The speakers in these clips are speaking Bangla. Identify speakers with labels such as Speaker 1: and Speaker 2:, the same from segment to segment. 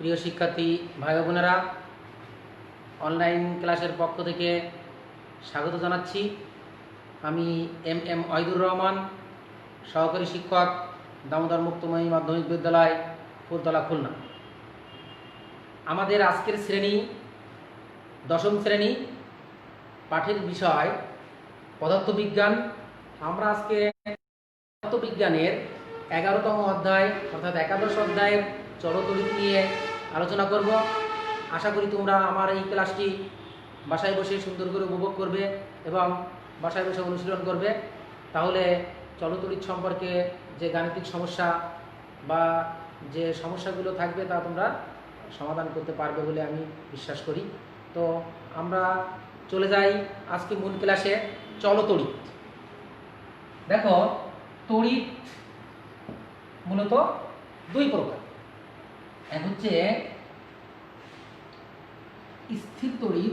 Speaker 1: প্রিয় শিক্ষার্থী, ভাই বোনেরা অনলাইন ক্লাসের পক্ষ থেকে স্বাগত জানাচ্ছি। আমি এম এম ওয়াহিদুর রহমান, সহকারী শিক্ষক, দামোদর মুক্তময়ী মাধ্যমিক বিদ্যালয়, ফুলতলা, খুলনা। আমাদের আজকের শ্রেণি, দশম শ্রেণি পাঠের বিষয় পদার্থবিজ্ঞান। আমরা আজকে পদার্থবিজ্ঞানের এগারোতম অধ্যায় অর্থাৎ একাদশ অধ্যায়ের চলতরিত নিয়ে আলোচনা করব। আশা করি তোমরা আমার এই ক্লাসটি বাসায় বসে সুন্দর করে উপভোগ করবে এবং বাসায় বসে অনুশীলন করবে। তাহলে চলতরিত সম্পর্কে যে গাণিতিক সমস্যা বা যে সমস্যাগুলো থাকবে তা তোমরা সমাধান করতে পারবে বলে আমি বিশ্বাস করি। তো আমরা চলে যাই আজকে মূল ক্লাসে চলতরিত দেখো, তড়িৎ মূলত দুই প্রকার। এক হচ্ছে স্থির তড়িৎ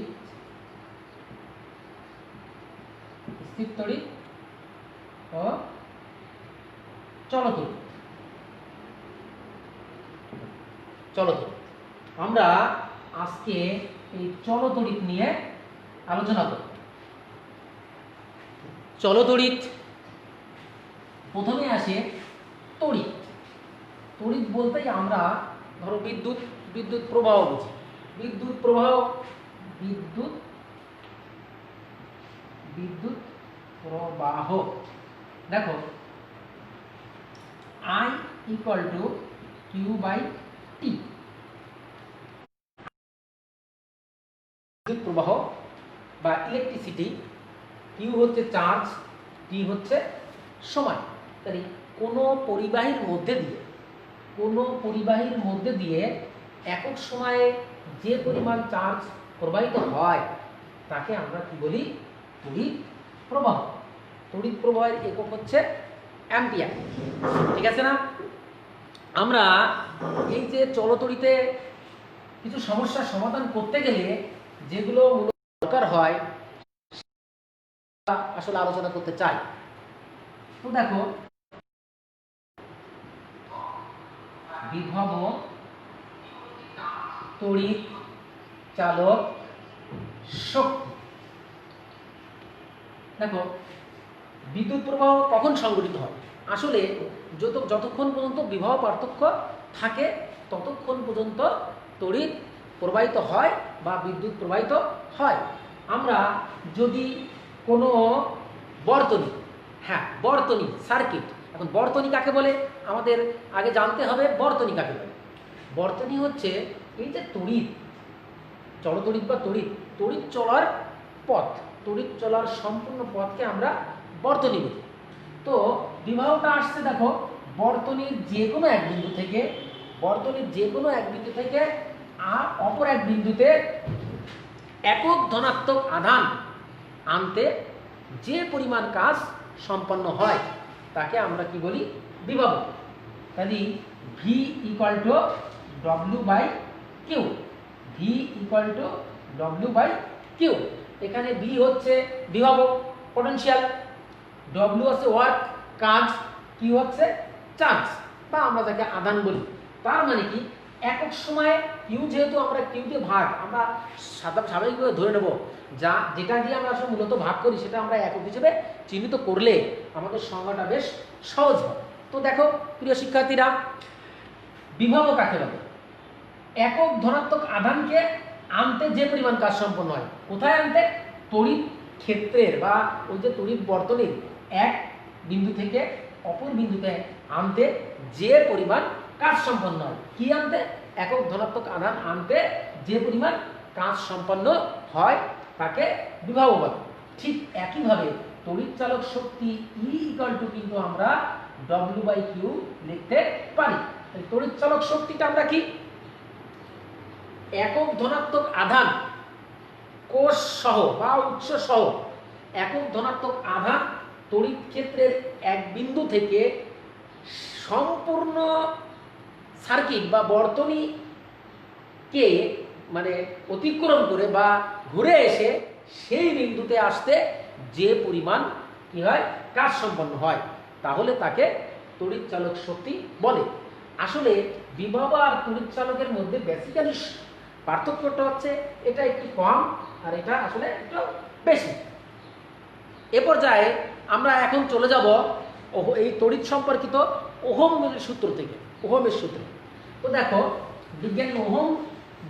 Speaker 1: স্থির তড়িৎ ও চলতড়িৎ। চলতড়িৎ। আমরা আজকে এই চলতড়িৎ নিয়ে আলোচনা করব। চলতড়িৎ প্রথমে আসে তড়িৎ। তড়িৎ বলতেই আমরা ধরো বিদ্যুৎ বিদ্যুৎ প্রবাহ বুঝি। বিদ্যুৎ প্রবাহ, বিদ্যুৎ বিদ্যুৎ প্রবাহ। দেখো I equal to Q by T বিদ্যুৎ প্রবাহ বা ইলেকট্রিসিটি কিউ হচ্ছে চার্জ টি হচ্ছে সময়। তাহলে কোনো পরিবাহীর মধ্যে দিয়ে কোনো পরিবাহীর মধ্যে দিয়ে একক সময়ে যে পরিমাণ চার্জ প্রবাহিত হয়, তাকে আমরা কি বলি? তড়িৎ প্রবাহ। তড়িৎ প্রবাহের একক হচ্ছে অ্যাম্পিয়ার ঠিক আছে না? আমরা এই যে চলতড়িতে কিছু সমস্যার সমাধান করতে গেলে যেগুলো দরকার হয় আসলে আলোচনা করতে চাই। তো দেখো বিভব তড়িৎ চালক শক্তি। দেখো, বিদ্যুৎ প্রবাহ কখন সংঘটিত হয়? আসলে যত, যতক্ষণ পর্যন্ত বিবাহ পার্থক্য থাকে, ততক্ষণ পর্যন্ত তড়িৎ প্রবাহিত হয় বা বিদ্যুৎ প্রবাহিত হয়। আমরা যদি কোনো বর্তনী হ্যাঁ বর্তনী, সার্কিট, এখন বর্তনী কাকে বলে? আমাদের আগে জানতে হবে বর্তনী কাকে বলে। বর্তনী হচ্ছে এই যে তড়িৎ, চলতড়িৎ বা তড়িৎ তড়িৎ চলার পথ, তড়িৎ চলার সম্পূর্ণ পথকে আমরা বর্তনী বলি। তো বিবাহটা আসছে দেখো, বর্তনীর যে কোনো এক বিন্দু থেকে, বর্তনীর যে কোনো এক বিন্দু থেকে অপর এক বিন্দুতে একক ধনাত্মক আধান আনতে যে পরিমাণ কাজ সম্পন্ন হয় তাকে আমরা কি বলি? বিভব। তাহলে V equal to W by Q V equal to W by Q এখানে ভি হচ্ছে বিভব পটেনশিয়াল ডব্লু হচ্ছে ওয়ার্ক কাজ। কি হচ্ছে চার্জ বা আমরা যাকে আদান বলি। তার মানে কি? একক সময়ে কিউ যেহেতু আমরা কিউতে ভাগ, আমরা স্বাভাবিকভাবে ধরে নেব যা যেটা দিয়ে আমরা আসলে মূলত ভাগ করি সেটা আমরা একক হিসেবে চিহ্নিত করলে আমাদের সংজ্ঞাটা বেশ সহজ হয়। তো দেখো, প্রিয় শিক্ষার্থীরা, বিভব কাকে বলে? একক ধনাত্মক আধানকে আনতে যে পরিমাণ কাজ সম্পন্ন হয়, কোথায় আনতে? তড়িৎ ক্ষেত্রের বা ওই যে তড়িৎ বর্তনীর এক বিন্দু থেকে অপর বিন্দুতে আনতে যে পরিমাণ কাজ সম্পন্ন হয় কি আনতে? একক ধনাত্মক আধান আনতে যে পরিমাণ কাজ সম্পন্ন হয় তাকে বিবাহ বলে। ঠিক একইভাবে তড়িৎ চালক শক্তি ই ইকাল টু কিন্তু আমরা ডব্লিউ বাই কিউ লিখতে পারি। তাহলে তড়িৎ চালক শক্তিটা আমরা কি? একক ধনাত্মক আধান, কোষ সহ বা উৎস সহ একক ধনাত্মক আধান তড়িৎ ক্ষেত্রের এক বিন্দু থেকে সম্পূর্ণ সার্কিট বা বর্তনীকে মানে অতিক্রম করে বা ঘুরে এসে সেই বিন্দুতে আসতে যে পরিমাণ কি হয়? কাজ সম্পন্ন হয়। তাহলে তাকে তড়িৎ চালক শক্তি বলে। আসলে বিভব আর তড়িৎ চালকের মধ্যে বেসিক্যালি পার্থক্যটা হচ্ছে এটা একটু কম আর এটা আসলে একটু বেশি। এ পর্যায়ে আমরা এখন চলে যাব এই তড়িৎ সম্পর্কিত ওহমের সূত্র থেকে। ওহমের সূত্র। তো দেখো, বিজ্ঞানী ওহম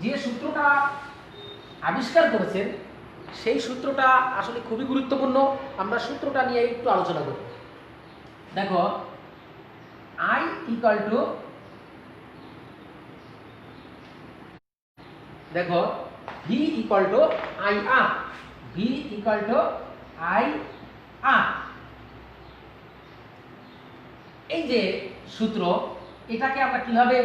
Speaker 1: যে সূত্রটা আবিষ্কার করেছেন, সেই সূত্রটা আসলে খুবই গুরুত্বপূর্ণ। আমরা সূত্রটা নিয়ে একটু আলোচনা করি। দেখো আই ইকাল টু দেখো V equal to I R V equal to I আর এই যে সূত্র এটাকে আমরা কীভাবে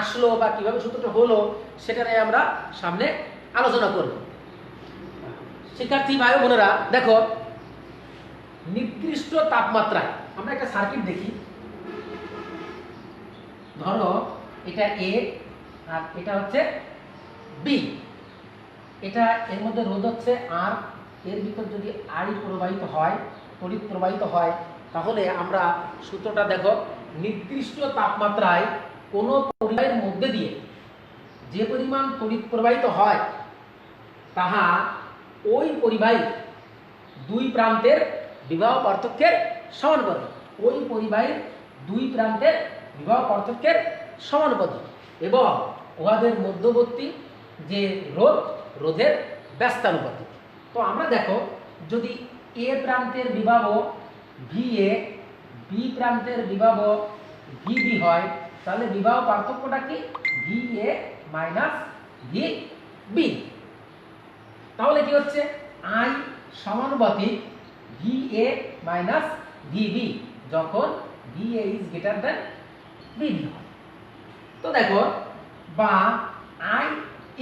Speaker 1: আসলো বা কীভাবে সূত্রটা হলো, সেটা নিয়ে আমরা সামনে আলোচনা করব। শিক্ষার্থী ভাই বোনেরা, দেখো, নির্দিষ্ট তাপমাত্রায়, আমরা একটা সার্কিট দেখি। ধরো, এটা এ আর এটা হচ্ছে বি এটা এর মধ্যে রোধ হচ্ছে আর এর ভিতর যদি আই প্রবাহিত হয়, তড়িৎ প্রবাহিত হয়, তাহলে আমরা সূত্রটা দেখো নির্দিষ্ট তাপমাত্রায় কোনো পরিবাহের মধ্যে দিয়ে যে পরিমাণ তড়িৎ প্রবাহিত হয়, তাহা ওই পরিবাহী দুই প্রান্তের বিবাহ পার্থক্যের সমানুপাতিক ওই পরিবাহীর দুই প্রান্তের বিবাহ পার্থক্যের সমানুপাতিক এবং উহাদের মধ্যবর্তী যে রোধ, রোধের ব্যস্তানুপাতিক। তো আমরা দেখো, যদি এ প্রান্তের বিবাহ ভি এ বি প্রান্তের বিবাহ ভি বি হয়, তাহলে বিবাহ পার্থক্যটা কি? V A minus V B তাহলে কি হচ্ছে? আই সমানুপাতিক V A minus V B যখন V A is greater than V B হয়। তো দেখো, বা আই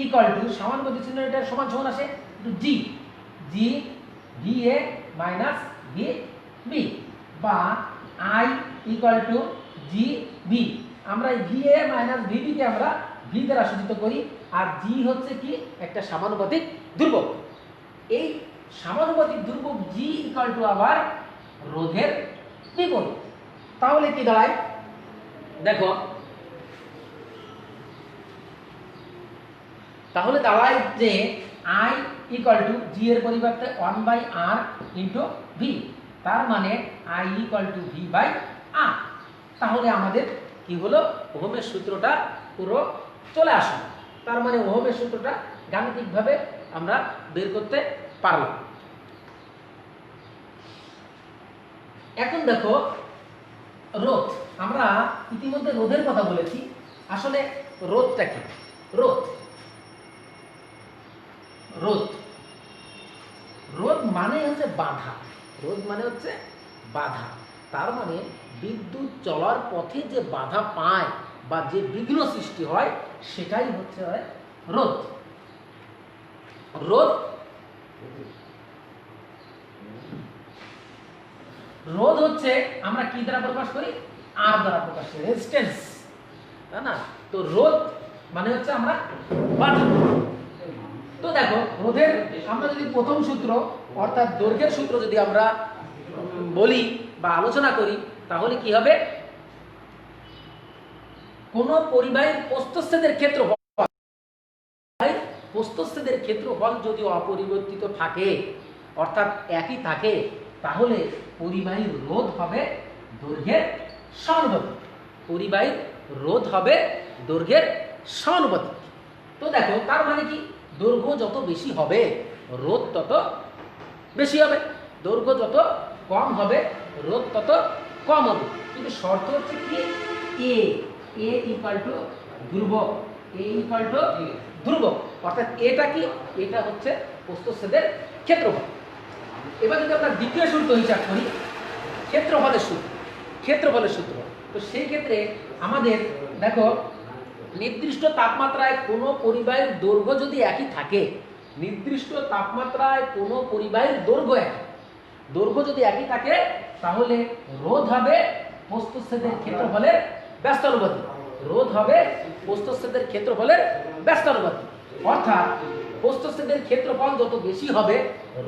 Speaker 1: ইকুয়াল টু সমানুপাতিক চিহ্ন এটার সমান সমান আসে G G V A minus V B বা I equal to G V আমরা V A minus V K আমরা ভি দ্বারা সূচিত করি, আর জি হচ্ছে কি? একটা সমানুপাতিক ধ্রুবক। এই সমানুপাতিক ধ্রুবক জি ইকুয়াল টু আবার রোধের বিপরীত। তাহলে কি দাঁড়ায়? দেখো। তাহলে দাঁড়ায় যে আই ইকুয়াল টু জি এর পরিবর্তে one by R into V তার মানে I equal to V by R তাহলে আমাদের কি হলো? ওহমের সূত্রটা পুরো চলে আসলো। তার মানে ওহমের সূত্রটা গাণিতিকভাবে আমরা বের করতে পারলাম। এখন দেখো, রোধ। আমরা ইতিমধ্যে রোধের কথা বলেছি। আসলে রোধটা কি? রোধ। রোধ। রোধ মানে হচ্ছে বাধা। রোধ মানে হচ্ছে বাধা। তার মানে বিদ্যুৎ চলার পথে যে বাধা পায় বা যে বিঘ্ন সৃষ্টি হয়, সেটাই হচ্ছে রোধ। রোধ রোধ হচ্ছে আমরা কি দ্বারা প্রকাশ করি? আর দ্বারা প্রকাশ করি রেজিস্ট্যান্স তাই না? তো রোধ মানে হচ্ছে আমরা বাধা। তো দেখো, রোধের, আমরা যদি প্রথম সূত্র, অর্থাৎ দৈর্ঘ্যের সূত্র যদি আমরা বলি বা আলোচনা করি, তাহলে কি হবে? কোন পরিবাহীর প্রস্তচ্ছেদের ক্ষেত্রফল প্রস্তচ্ছেদের ক্ষেত্রফল যদি অপরিবর্তিত থাকে, অর্থাৎ একই থাকে, তাহলে পরিবাহীর রোধ হবে দৈর্ঘ্যের সমানুপাতিক। পরিবাহীর রোধ হবে দৈর্ঘ্যের সমানুপাতিক। তো দেখো, তার মানে কি? দৈর্ঘ্য যত বেশি হবে রোদ তত বেশি হবে। দৈর্ঘ্য যত কম হবে রোদ তত কম হবে। কিন্তু শর্ত হচ্ছে কি? এ এ ইকাল টু ধ্রুবক। এ ইকাল টু ধ্রুবক। অর্থাৎ এটা কি? এটা হচ্ছে প্রস্তচ্ছেদের ক্ষেত্রফল। এবার যদি আমরা দ্বিতীয় সূত্র হিসাব করি, ক্ষেত্রফলের সূত্র। ক্ষেত্রফলের সূত্র। তো সেই ক্ষেত্রে আমাদের, দেখো নির্দিষ্ট তাপমাত্রায় কোনো পরিবাহীর দৈর্ঘ্য যদি একই থাকে, নির্দিষ্ট তাপমাত্রায় কোনো পরিবাহীর দৈর্ঘ্য একই। দৈর্ঘ্য যদি একই থাকে, তাহলে রোধ হবে প্রস্তচ্ছেদের ক্ষেত্রফলের ব্যস্তানুপাতিক। রোধ হবে প্রস্তচ্ছেদের ক্ষেত্রফলের ব্যস্তানুপাতিক। অর্থাৎ প্রস্তচ্ছেদের ক্ষেত্রফল যত বেশি হবে,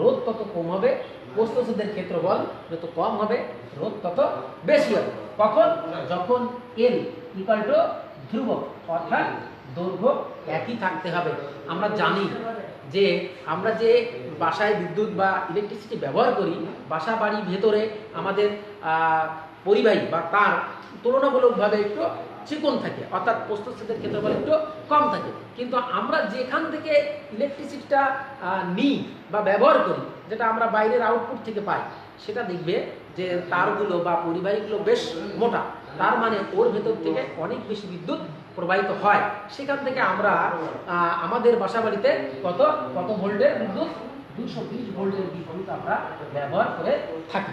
Speaker 1: রোধ তত কম হবে প্রস্তচ্ছেদের ক্ষেত্রফল যত কম হবে, রোধ তত বেশি হবে। কখন? যখন এল ইকুয়াল টু ধ্রুবক, অর্থাৎ দৈর্ঘ্য একই থাকতে হবে। আমরা জানি যে আমরা যে বাসায় বিদ্যুৎ বা ইলেকট্রিসিটি ব্যবহার করি, বাসা বাড়ির ভেতরে আমাদের পরিবাহী বা তার তুলনামূলকভাবে একটু চিকন থাকে, অর্থাৎ প্রস্তুতের ক্ষেত্রফল একটু কম থাকে। কিন্তু আমরা যেখান থেকে ইলেকট্রিসিটিটা নিই বা ব্যবহার করি, যেটা আমরা বাইরের আউটপুট থেকে পাই, সেটা দেখবে যে তারগুলো বা পরিবাহীগুলো বেশ মোটা। তার মানে ওর ভেতর থেকে অনেক বেশি বিদ্যুৎ প্রবাহিত হয়। সেখান থেকে আমরা আমাদের বাসা বাড়িতে কত কত ভোল্টের বিদ্যুৎ? দুশো বিশ ভোল্টের বিদ্যুৎ আমরা ব্যবহার করে থাকি।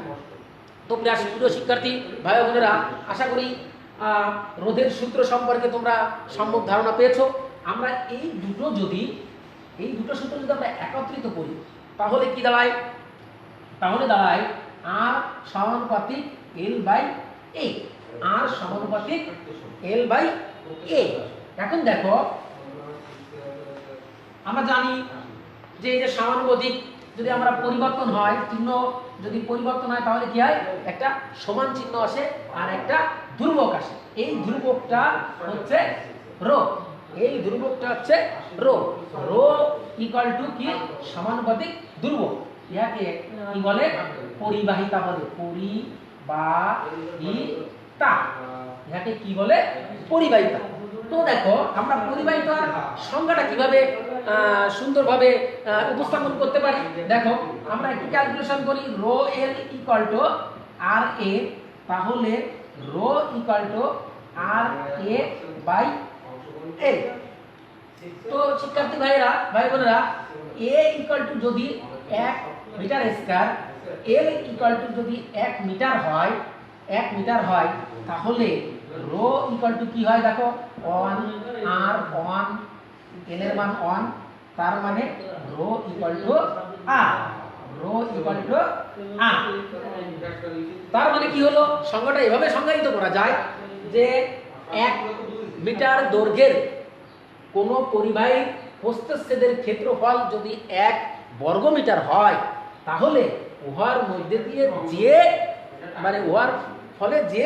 Speaker 1: তো প্রিয় প্রিয় শিক্ষার্থী, ভাই বোনেরা, আশা করি রোধের সূত্র সম্পর্কে তোমরা সম্যক ধারণা পেয়েছ। আমরা এই দুটো যদি, এই দুটো সূত্র যদি আমরা একত্রিত করি, তাহলে কি দাঁড়ায়? তাহলে দাঁড়ায় আর সমানুপাতিক এল বাই এ আর সমানুপাতিক এল বাই এ এখন দেখো, আমরা জানি যে এই যে সমানুপাতিক যদি আমরা পরিবর্তন হয়, চিহ্ন যদি পরিবর্তন হয়, তাহলে কি হয়? একটা সমান চিহ্ন আসে আর একটা ধ্রুবক আসে। এই ধ্রুবকটা হচ্ছে রো। এই ধ্রুবকটা হচ্ছে রো। রো ইকুয়াল টু কি? সমানুপাতিক ধ্রুবক। ইহাকে কি বলে? পরিবাহিতা বলে। পরিবাহিতা। ইহাকে কি বলে? পরিবাহিতা। তো দেখো, আমরা পরিবাহিতার সংজ্ঞাটা কীভাবে সুন্দরভাবে উপস্থাপন করতে পারি? দেখো, আমরা একটু ক্যালকুলেশন করি, rho L equal to R A, তাহলে rho equal to R A by L. তো শিক্ষার্থী ভাইরা ভাই বোনেরা, এ ইকুয়াল টু যদি এক metre square L equal to যদি এক মিটার হয় এক মিটার হয়, তাহলে রো ইকুয়াল টু কি হয় দেখো? ওয়ান আর ওয়ানের মান ওয়ান তার মানে rho equal to R rho equal to R তার মানে কি হলো? সংজ্ঞাটা এভাবে সংজ্ঞায়িত করা যায় যে এক মিটার দৈর্ঘ্যের কোন পরিবাহী প্রস্থচ্ছেদের ক্ষেত্রফল যদি এক বর্গমিটার হয়, তাহলে উহার মধ্যে দিয়ে যে মানে উহার ফলে যে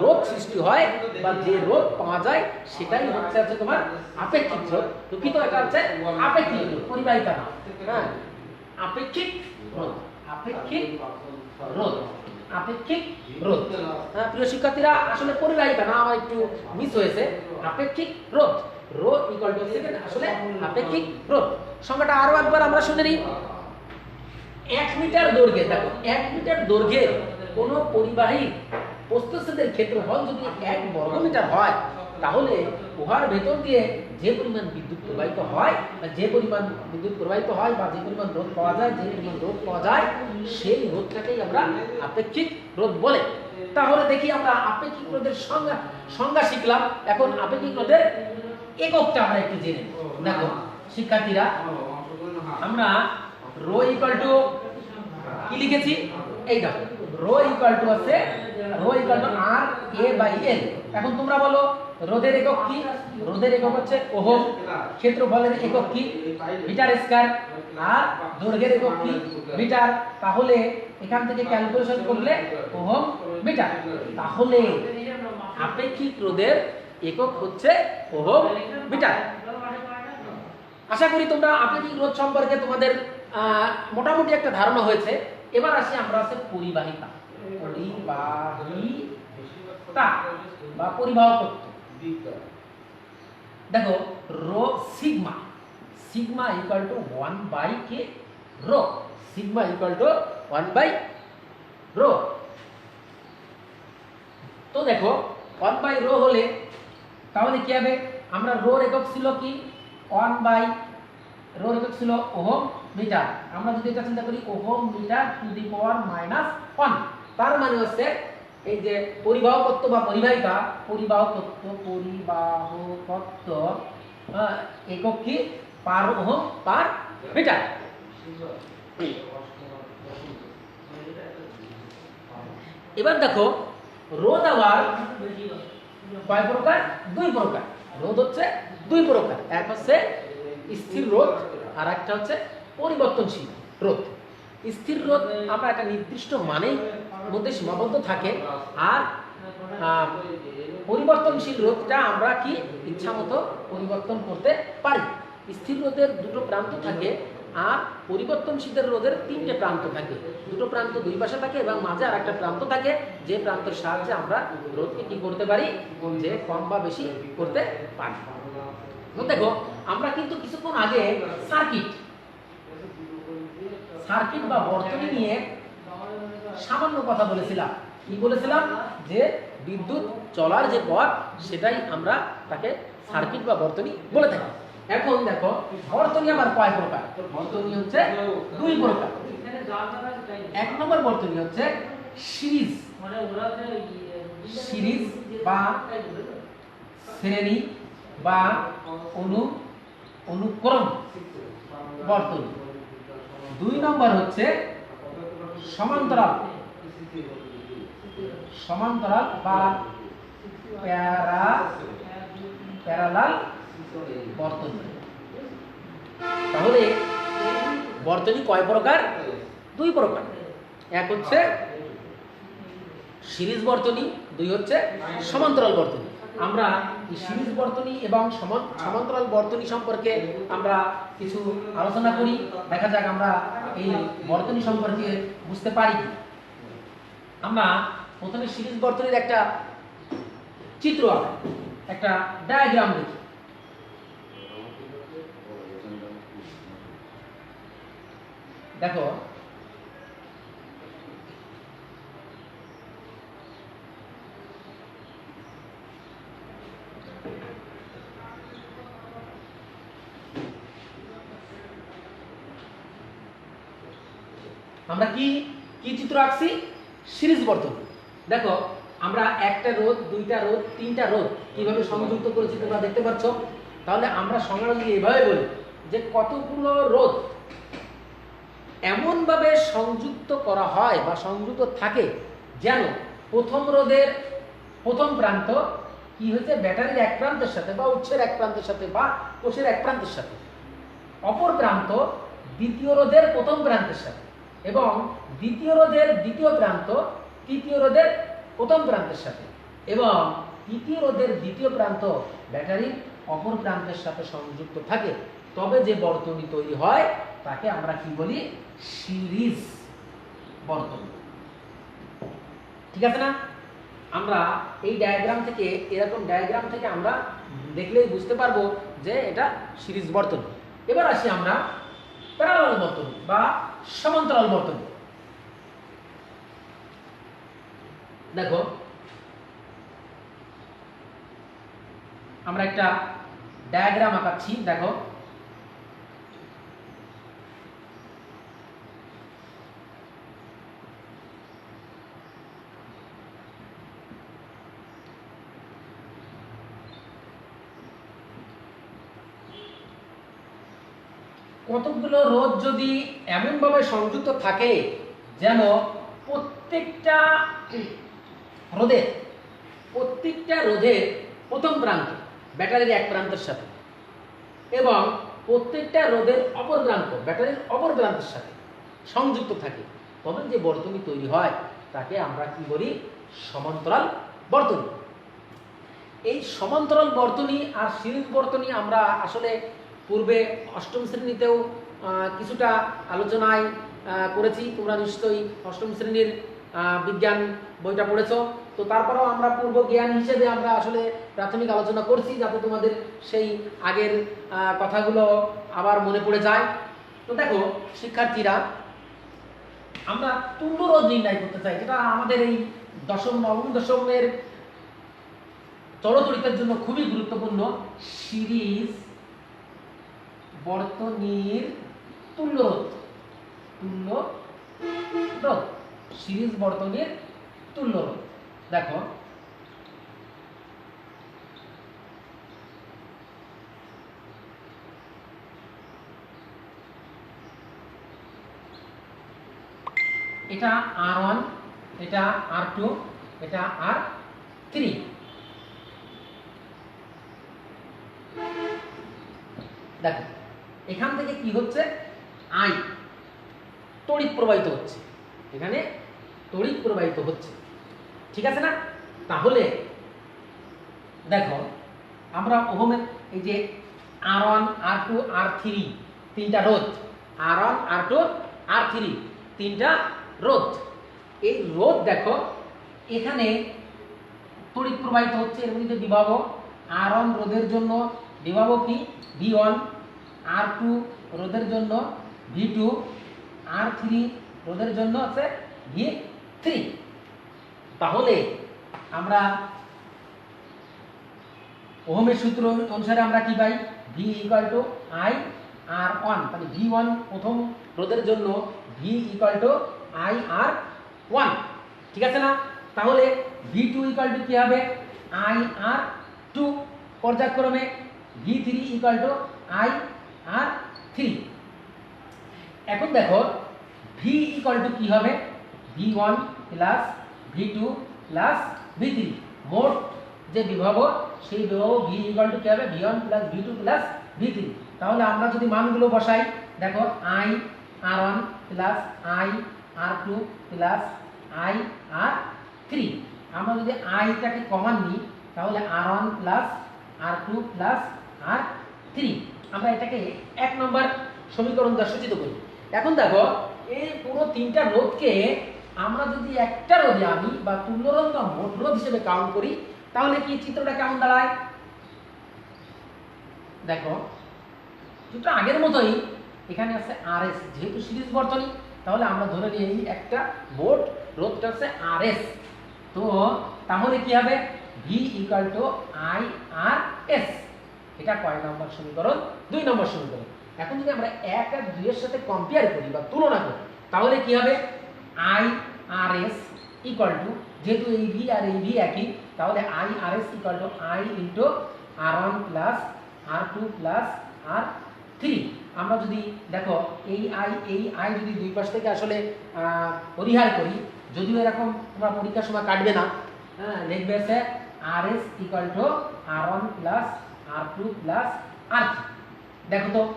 Speaker 1: রোধ সৃষ্টি হয় বা যে রোধ পাওয়া যায় সেটাই হচ্ছে হচ্ছে তোমার আপেক্ষিক রোধ দুঃখিত এটা হচ্ছে আপেক্ষিক রোধ পরিবাহিতা না। হ্যাঁ? আপেক্ষিক রোধ আপেক্ষিক রোধ আপেক্ষিক হ্যাঁ, প্রিয় শিক্ষার্থীরা আসলে পরিবাহিতা না আমার একটু মিস হয়েছে। আপেক্ষিক রোধ রো টু আসলে আপেক্ষিক আরও একবার আমরা শুনে নিই। এক মিটার দৈর্ঘ্যে দেখো এক মিটার দৈর্ঘ্যে কোন পরিবাহী প্রস্তুতের ক্ষেত্রফল যদি এক বর্গমিটার হয়, তাহলে উহার ভেতর দিয়ে যে পরিমাণ বিদ্যুৎ প্রবাহিত হয় বা যে পরিমাণ বিদ্যুৎ প্রবাহিত হয় বা যে পরিমাণ রোধ পাওয়া যায়, যে পরিমাণ রোধ পাওয়া যায়, সেই রোধটাকেই আমরা আপেক্ষিক রোধ বলে। তাহলে দেখি আমরা আপেক্ষিক রোধের সংজ্ঞা সংজ্ঞা শিখলাম। এখন আপেক্ষিক রোধের এককটা আমরা একটু জেনে দেখো, শিক্ষার্থীরা, আমরা রো ইকুয়াল টু কি লিখেছি? এই রো ইকুয়াল টু আছে rho equal to R A by L এখন তোমরা বলো, রোধের একক কি? রোধের একক হচ্ছে ওহম ক্ষেত্রফলের একক কি? Metre square. আর দৈর্ঘ্যের একক কি? মিটার। তাহলে এখান থেকে ক্যালকুলেশন করলে ওহম মিটার। তাহলে আপেক্ষিক রোধের একক হচ্ছে ওহম মিটার। আশা করি তোমরা আপেক্ষিক রোধ সম্পর্কে তোমাদের মোটামুটি একটা ধারণা হয়েছে। এবার আসি আমরা আছে পরিবাহিতা। পরিবাহিতা বা পরিবাহকত্ব। দেখো, rho sigma. Sigma equal to one by K rho sigma equal to one by rho. তো দেখো ওয়ান বাই রো হলে তাহলে কি হবে? আমরা রোর একক ছিল কি? ওয়ান বাই রোর একক ছিল ওহম। মিটার। আমরা যদি এটা চিন্তা করি, ohm meter to the power minus one. তার মানে হচ্ছে এই যে পরিবাহকত্ব বা পরিবাহিতা পরিবাহকত্ব পরিবাহকত্ব একক কি? Per ohm, per meter. এবার দেখো রোদ আবার কয় প্রকার? দুই প্রকার। রোদ হচ্ছে দুই প্রকার। এক হচ্ছে স্থির রোদ আর একটা হচ্ছে পরিবর্তনশীল, রোধ। স্থির রোধ আমরা একটা নির্দিষ্ট মানের মধ্যে সীমাবদ্ধ থাকে। আর পরিবর্তনশীল রোধটা আমরা কি ইচ্ছামতো পরিবর্তন করতে পারি? স্থির রোধের দুটো প্রান্ত থাকে আর পরিবর্তনশীলের রোধের তিনটে প্রান্ত থাকে। দুটো প্রান্ত দুই পাশে থাকে এবং মাঝে আর একটা প্রান্ত থাকে। যে প্রান্তের সাহায্যে আমরা রোধকে কি করতে পারি? যে কম বা বেশি করতে পারি। দেখো, আমরা কিন্তু কিছুক্ষণ আগে সার্কিট সার্কিট বা বর্তনী নিয়ে সামান্য কথা বলেছিলাম। কি বলেছিলাম? যে বিদ্যুৎ চলার যে পথ, সেটাই আমরা তাকে সার্কিট বা বর্তনী বলে থাকি। এখন দেখো, বর্তনী আবার কয় প্রকার? বর্তনী হচ্ছে দুই প্রকার। এক নম্বর বর্তনী হচ্ছে সিরিজ। সিরিজ বা শ্রেণি বা অনু অনুক্রম বর্তনী। দুই নম্বর হচ্ছে সমান্তরাল। সমান্তরাল বা প্যারা প্যারালাল বর্তনী। তাহলে বর্তনী কয় প্রকার? দুই প্রকার। এক হচ্ছে সিরিজ বর্তনী, দুই হচ্ছে সমান্তরাল বর্তনী। আমরা সিরিজ বর্তনী এবং সমান্তরাল বর্তনী সম্পর্কে আমরা কিছু আলোচনা করি। দেখা যাক আমরা এই বর্তনী সম্পর্কে বুঝতে পারি আমরা প্রথমে সিরিজ বর্তনীর একটা চিত্র একটা ডায়াগ্রাম দেখি দেখো আমরা কি কি চিত্র আঁকছি? সিরিজ বর্তনী। দেখো, আমরা একটা রোদ দুইটা রোদ তিনটা রোদ কীভাবে সংযুক্ত করেছি তোমরা দেখতে পাচ্ছ। তাহলে আমরা সংজ্ঞা যদি এভাবে বলি, যে কতগুলো রোদ এমনভাবে সংযুক্ত করা হয় বা সংযুক্ত থাকে যেন প্রথম রোদের প্রথম প্রান্ত কি হয়েছে? ব্যাটারির এক প্রান্তের সাথে বা উৎসের এক প্রান্তের সাথে বা কোষের এক প্রান্তের সাথে। অপর প্রান্ত দ্বিতীয় রোধের প্রথম প্রান্তের সাথে। এবং দ্বিতীয় রোধের দ্বিতীয় প্রান্ত, তৃতীয় রোধের প্রথম প্রান্তের সাথে। এবং তৃতীয় রোধের দ্বিতীয় প্রান্ত ব্যাটারির অপর প্রান্তের সাথে সংযুক্ত থাকে। তবে যে বর্তনী তৈরি হয়, তাকে আমরা কি বলি? সিরিজ বর্তনী। ঠিক আছে না? আমরা এই ডায়াগ্রাম থেকে, এরকম ডায়াগ্রাম থেকে আমরা দেখলেই বুঝতে পারব যে এটা সিরিজ বর্তনী। এবার আসি আমরা প্যারালাল বর্তনী বা সমান্তরাল বর্তনী দেখো আমরা একটা ডায়াগ্রাম আঁকাচ্ছি দেখো। কতগুলো রোদ যদি এমনভাবে সংযুক্ত থাকে যেন প্রত্যেকটা রোদের প্রত্যেকটা রোধের প্রথম প্রান্ত ব্যাটারির এক প্রান্তের সাথে এবং প্রত্যেকটা রোদের অপর প্রান্ত ব্যাটারির অপর প্রান্তের সাথে সংযুক্ত থাকে, তবে যে বর্তনী তৈরি হয় তাকে আমরা কি বলি? সমান্তরাল বর্তনী। এই সমান্তরাল বর্তনী আর সিরিজ বর্তনী আমরা আসলে পূর্বে অষ্টম শ্রেণীতেও কিছুটা আলোচনায় করেছি। তোমরা নিশ্চয়ই অষ্টম শ্রেণির বিজ্ঞান বইটা পড়েছো। তো তারপরেও আমরা পূর্ব জ্ঞান হিসেবে আমরা আসলে প্রাথমিক আলোচনা করছি, যাতে তোমাদের সেই আগের কথাগুলো আবার মনে পড়ে যায়। তো দেখো, শিক্ষার্থীরা, আমরা তুল্য রোধ নির্ণয় করতে চাই, যেটা আমাদের এই দশম, নবম দশমের চলতরিতের জন্য খুবই গুরুত্বপূর্ণ। সিরিজ বর্তনীর তুল্য তুল্য রোধ সিরিজ বর্তনীর তুল্য রোধ দেখো। এটা আর ওয়ান, এটা আর টু, এটা আর থ্রি। দেখো। এখান থেকে কি হচ্ছে? আই। তড়িৎ প্রবাহিত হচ্ছে। এখানে তড়িৎ প্রবাহিত হচ্ছে। ঠিক আছে না? তাহলে দেখো, আমরা ওহমের এই যে R one R two R three তিনটা রোধ। R one R two R three তিনটা রোধ। এই রোধ দেখো, এখানে তড়িৎ প্রবাহিত হচ্ছে এর মধ্যে বিভাব। আর ওয়ান রোধের জন্য বিভাব কি? ভি ওয়ান আর টু রোধের জন্য ভি টু আর থ্রি রোধের জন্য আছে ভি থ্রি তাহলে আমরা ওহমের সূত্র অনুসারে আমরা কি পাই? V equal to I R one তাহলে ভি ওয়ান প্রথম রোধের জন্য V equal to I R one ঠিক আছে না? তাহলে ভি টু ইকুয়াল টু কী হবে? আই আর টু পর্যায়ক্রমে V three equal to I R three এখন দেখো ভি ইকুয়াল টু কী হবে? V one plus V two plus V three মোট যে বিভব, সেই বিভব ভি ইকুয়াল টু কী হবে? V one plus V two plus V three তাহলে আমরা যদি মানগুলো বসাই, দেখো I R one plus I R two plus I R three আমরা যদি আইটাকে কমান নিই, তাহলে R one plus R two plus R three আমরা এটাকে এক নম্বর সমীকরণ দ্বারা সূচিত করি। এখন দেখো, এই পুরো তিনটা রোধকে আমরা যদি একটা রোধে আনি বা তুল্য রোধ বা মোট রোধ হিসেবে কাউন্ট করি, তাহলে কি চিত্রটা কেমন দাঁড়ায়? দেখো চিত্র আগের মতোই, এখানে আছে আর এস যেহেতু সিরিজ বর্তনী, তাহলে আমরা ধরে নিই একটা মোট রোধটা হচ্ছে আর এস তো তাহলে কি হবে? V equal to I R S এটা কয় নম্বর সমীকরণ? দুই নম্বর সমীকরণ। এখন যদি আমরা এক আর দুইয়ের সাথে কম্পেয়ার করি বা তুলনা করি, তাহলে কি হবে? I R S equal to যেহেতু এই ভি আর এই ভি একই, তাহলে I R S equal to I into R one plus R two plus R three আমরা যদি, দেখো, এই আই এই আই যদি দুই পাশ থেকে আসলে পরিহার করি, যদিও এরকম তোমরা পরীক্ষার সময় কাটবে না হ্যাঁ লিখবে R S equal to R one plus R plus R দেখো তো,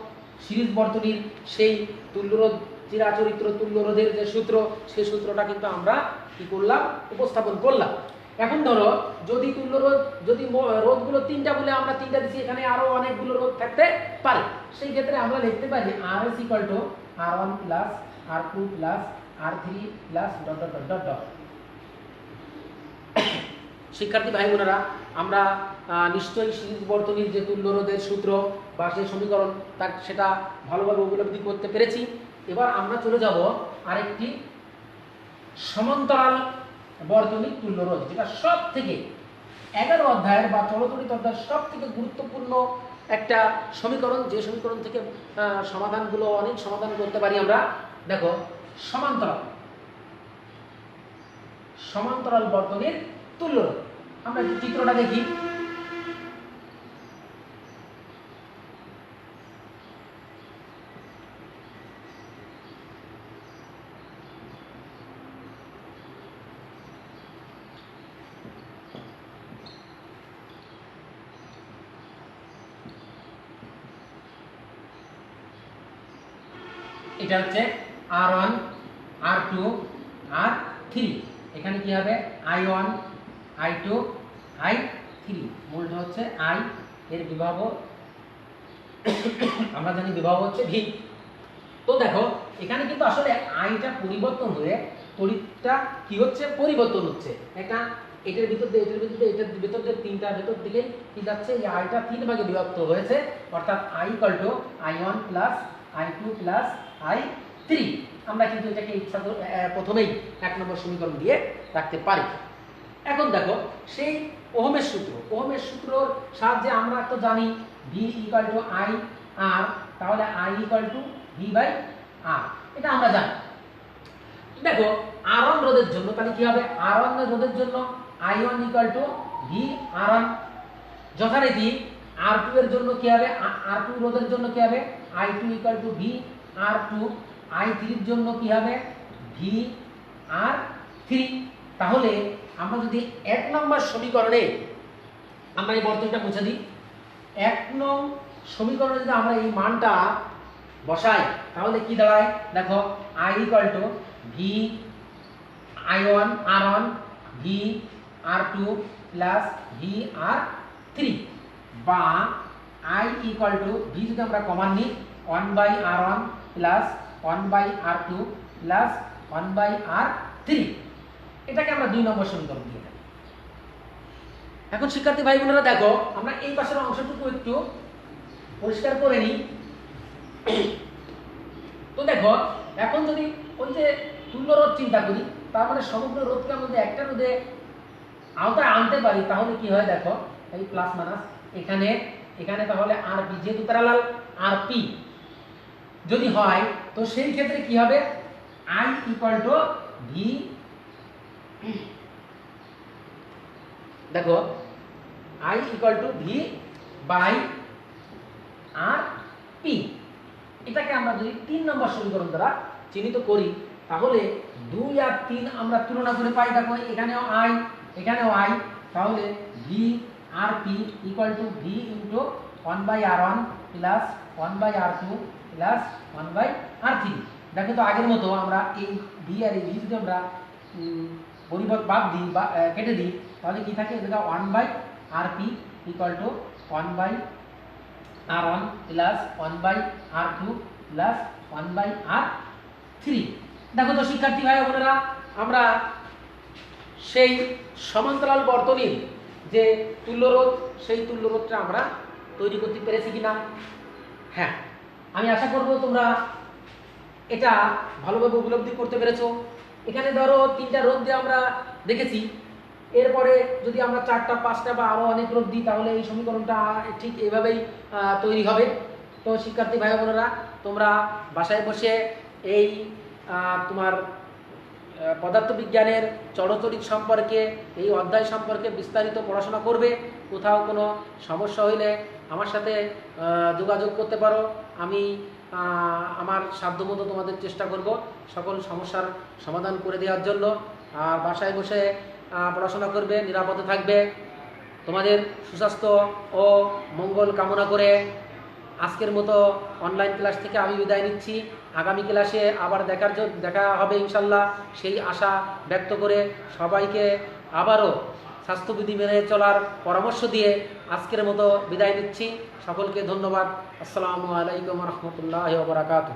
Speaker 1: সিরিজ বর্তনীর সেই তুল্যরোধ, চিরাচরিত্র তুল্যরোধের যে সূত্র সেই সূত্রটা কিন্তু আমরা কি করলাম? উপস্থাপন করলাম। এখন ধরো, যদি তুল্যরোধ, যদি ম- রোধগুলো তিনটা বলে আমরা তিনটা দিচ্ছি এখানে আরও অনেকগুলো রোধ থাকতে পারে। সেই ক্ষেত্রে আমরা লিখতে পারি R S equal to R one plus R two plus R three plus dot dot dot dot শিক্ষার্থী ভাই বোনেরা, আমরা নিশ্চয়ই সিরিজ বর্তনীর যে তুল্যরোধের সূত্র বা সেই সমীকরণ, তার সেটা ভালোভাবে উপলব্ধি করতে পেরেছি। এবার আমরা চলে যাব আরেকটি সমান্তরাল বর্তনী তুল্যরোধ, যেটা সব থেকে এগারো অধ্যায়ের বা চলতরিত অধ্যায়ের সব থেকে গুরুত্বপূর্ণ একটা সমীকরণ, যে সমীকরণ থেকে সমাধানগুলো, অনেক সমাধান করতে পারি আমরা। দেখো, সমান্তরাল। সমান্তরাল বর্তনীর তুল্যরোধ। আমরা একটু চিত্রটা দেখি। এটা হচ্ছে R one R two R three এখানে কি হবে? I one I two I three মূলটা হচ্ছে আই এর বিভাব আমরা জানি বিভাব হচ্ছে ভি তো দেখো, এখানে কিন্তু আসলে আইটা পরিবর্তন হয়ে তড়িৎটা কি হচ্ছে? পরিবর্তন হচ্ছে। এটা এটার ভিতর দিয়ে, এটার ভিতর দিয়ে, এটার ভিতর দিয়ে, তিনটা ভেতর দিকে কি যাচ্ছে? এই আইটা তিন ভাগে বিভক্ত হয়েছে। অর্থাৎ I equal to I one plus I two plus I three আমরা কিন্তু এটাকে ইচ্ছা প্রথমেই এক নম্বর সমীকরণ দিয়ে রাখতে পারি। এখন দেখো, সেই ওহমের সূত্র, ওহমের সূত্রর সাহায্যে আমরা তো জানি V equal to I R তাহলে I equal to V by R এটা আমরা জানি। দেখো আর ওয়ান রোধের জন্য, তাহলে কি হবে? আর ওয়ান রোধের জন্য I one equal to V R one যথারীতি আর টু এর জন্য কি হবে? আর টু রোধের জন্য কি হবে? I two equal to V R two I থ্রির জন্য কি হবে? ভি আর থ্রি তাহলে আমরা যদি এক নম্বর সমীকরণে আমরা এই বর্তনীটা মুছে দিই। এক নং সমীকরণে যদি আমরা এই মানটা বসাই, তাহলে কি দাঁড়ায়? দেখো I equal to V I one R one V R two plus V R three বা আই ইকুয়াল টু ভি যদি আমরা কমান নিই one by R one plus one by R two plus one by R three এটাকে আমরা দুই নম্বর সমীকরণ দিয়ে থাকি। এখন শিক্ষার্থী ভাই বোনেরা দেখো, আমরা এই পাশের অংশটুকু একটু পরিষ্কার করে নিই। তো দেখো, এখন যদি ওই যে তুল্য রোধ চিন্তা করি, তার মানে সমগ্র রোধকে আমরা একটা রোধে আওতায় আনতে পারি, তাহলে কি হয় দেখো, এই প্লাস মাইনাস এখানে এখানে তাহলে আর পি যেহেতু প্যারালাল আর পি যদি হয়, তো সেই ক্ষেত্রে কি হবে? আই ইকুয়াল টু ভি দেখো I equal to V by R P এটাকে আমরা যদি তিন নম্বর সমীকরণ দ্বারা চিহ্নিত করি, তাহলে দুই আর তিন আমরা তুলনা করে পাই, দেখো, এখানেও আই এখানেও আই তাহলে V R P equal to V into one by R one plus one by R two plus one by R three দেখো তো আগের মতো আমরা এই ভি আর এই ভি যদি আমরা পরিবর্ত বাদ দিই বা কেটে দিই, তাহলে কি থাকে? এটা one by R P equal to one by R one plus one by R two plus one by R three দেখো তো শিক্ষার্থী ভাই বোনেরা, আমরা সেই সমান্তরাল বর্তনীর যে তুল্যরোধ সেই তুল্যরোধটা আমরা তৈরি করতে পেরেছি কিনা? হ্যাঁ আমি আশা করব তোমরা এটা ভালোভাবে উপলব্ধি করতে পেরেছ। এখানে ধরো তিনটা রোদ দিয়ে আমরা দেখেছি। এরপরে যদি আমরা চারটা পাঁচটা বা আরও অনেক রোদ দিই তাহলে এই সমীকরণটা ঠিক এইভাবেই আহ, তৈরি হবে। তো শিক্ষার্থী ভাই বোনেরা তোমরা বাসায় বসে এই তোমার পদার্থবিজ্ঞানের চলচরিত সম্পর্কে এই অধ্যায় সম্পর্কে বিস্তারিত পড়াশোনা করবে। কোথাও কোনো সমস্যা হইলে আমার সাথে যোগাযোগ করতে পারো। আমি আমার সাধ্যমতো তোমাদের চেষ্টা করব সকল সমস্যার সমাধান করে দেওয়ার জন্য। আর বাসায় বসে পড়াশোনা করবে, নিরাপদে থাকবে। তোমাদের সুস্বাস্থ্য ও মঙ্গল কামনা করে আজকের মতো অনলাইন ক্লাস থেকে আমি বিদায় নিচ্ছি। আগামী ক্লাসে আবার দেখার জন্য দেখা হবে ইনশাল্লাহ। সেই আশা ব্যক্ত করে সবাইকে আবারও স্বাস্থ্যবিধি মেনে চলার পরামর্শ দিয়ে আজকের মতো বিদায় নিচ্ছি। সকলকে ধন্যবাদ। আসসালামু আলাইকুম রহমতুল্লাহ বারাকাতুহ।